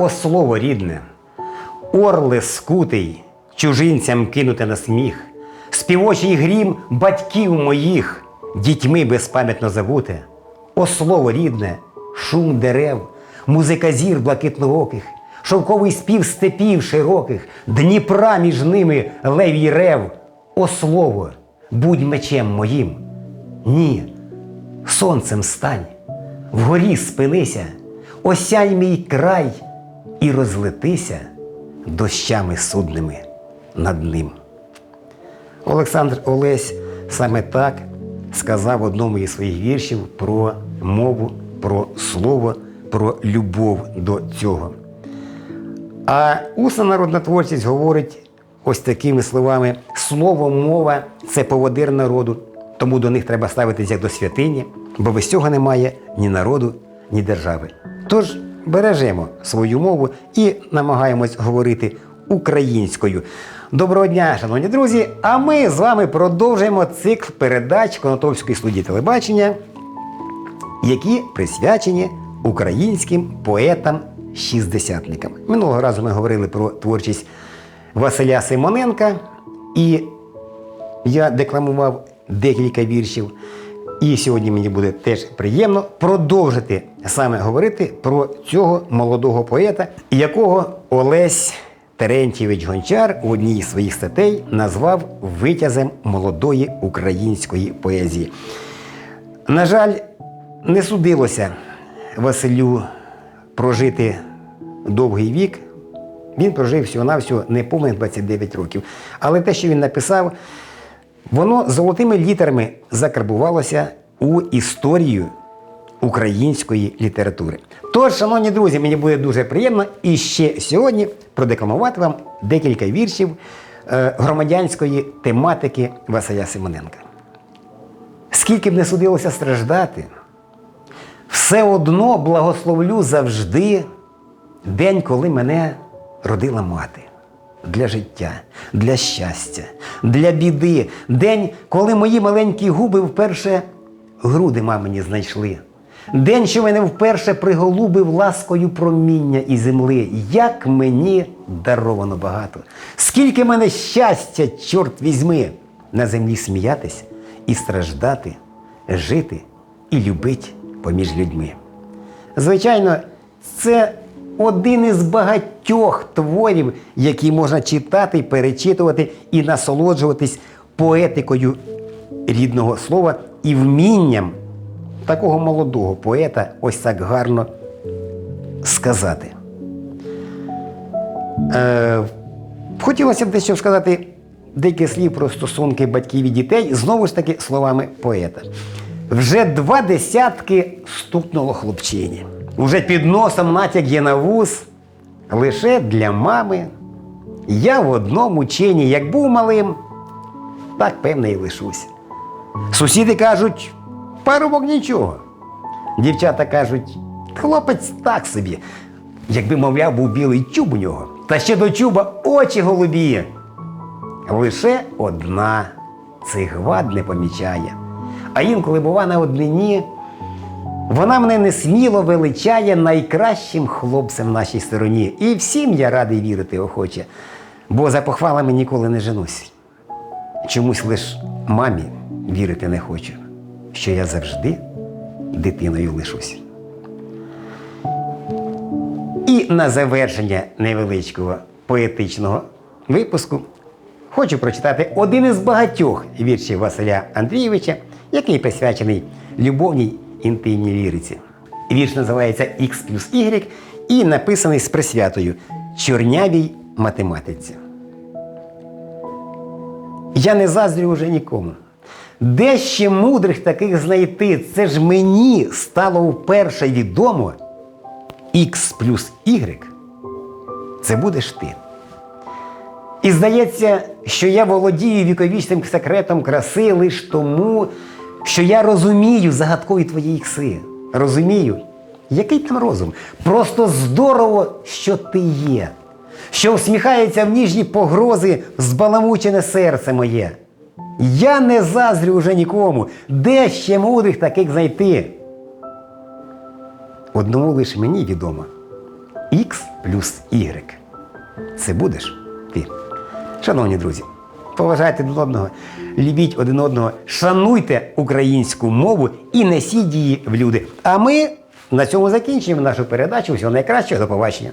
О слово рідне, орле скутий, чужинцям кинуте на сміх, співочий грім батьків моїх, дітьми безпам'ятно забуте. О слово рідне, шум дерев, музика зір блакитнооких, шовковий спів степів широких, Дніпра між ними левій рев. О слово, будь мечем моїм. Ні, сонцем стань, вгорі спинися, осяй мій край і розлетися дощами судними над ним. Олександр Олесь саме так сказав в одному із своїх віршів про мову, про слово, про любов до цього. А усна народна творчість говорить ось такими словами: слово, мова це поводир народу, тому до них треба ставитися як до святині, бо без цього немає ні народу, ні держави. Тож бережемо свою мову і намагаємось говорити українською. Доброго дня, шановні друзі! А ми з вами продовжуємо цикл передач Конотопської студії телебачення які присвячені українським поетам-шістдесятникам. Минулого разу ми говорили про творчість Василя Симоненка, і я декламував декілька віршів. І сьогодні мені буде теж приємно продовжити саме говорити про цього молодого поета, якого Олесь Терентьєвич Гончар у одній із своїх статей назвав витязем молодої української поезії. На жаль, не судилося Василю прожити довгий вік. Він прожив всього-навсього неповних 29 років. Але те, що він написав, воно золотими літерами закарбувалося у історію української літератури. Тож, шановні друзі, мені буде дуже приємно і ще сьогодні продекламувати вам декілька віршів е, громадянської тематики Василя Симоненка. Скільки б не судилося страждати, все одно благословлю завжди день, коли мене родила мати. Для життя, для щастя, для біди. День, коли мої маленькі губи вперше груди мамині знайшли. День, що мене вперше приголубив ласкою проміння і земли. Як мені даровано багато. Скільки мене щастя, чорт візьми, на землі сміятись і страждати, жити і любить поміж людьми. Звичайно, це один із багатьох творів, які можна читати, перечитувати і насолоджуватись поетикою рідного слова і вмінням такого молодого поета ось так гарно сказати. Е, хотілося б дещо сказати декілька слів про стосунки батьків і дітей, знову ж таки словами поета. Вже два десятки стукнуло хлопчині. Уже під носом натяк є на вуз. Лише для мами. Я в одному чині, як був малим, так певне і лишусь. Сусіди кажуть, парубок нічого. Дівчата кажуть, хлопець так собі. Якби, мовляв, був білий чуб у нього. Та ще до чуба очі голубі. Лише одна цих вад не помічає. А інколи, бува, на однині, вона мене несміло величає найкращим хлопцем в нашій стороні. І всім я радий вірити охоче, бо за похвалами ніколи не женусь. Чомусь лиш мамі вірити не хочу, що я завжди дитиною лишусь. І на завершення невеличкого поетичного випуску хочу прочитати один із багатьох віршів Василя Андрійовича, який присвячений любовній інтимній ліриці. Вірш називається Х плюс Y і написаний з присвятою Чорнявій математиці. Я не заздрю уже нікому. Де ще мудрих таких знайти? Це ж мені стало вперше відомо Х плюс Y це будеш ти. І здається, що я володію віковічним секретом краси лише тому, що я розумію загадкові твої ікси. Розумію, який там розум? Просто здорово, що ти є, що усміхається в ніжні погрози збаламучене серце моє. Я не заздрю уже нікому, де ще мудрих таких знайти. Одному лише мені відомо. Х плюс Y. Це будеш ти. Шановні друзі, поважайте один одного, любіть один одного, шануйте українську мову і несіть її в люди. А ми на цьому закінчуємо нашу передачу. Всього найкращого, до побачення.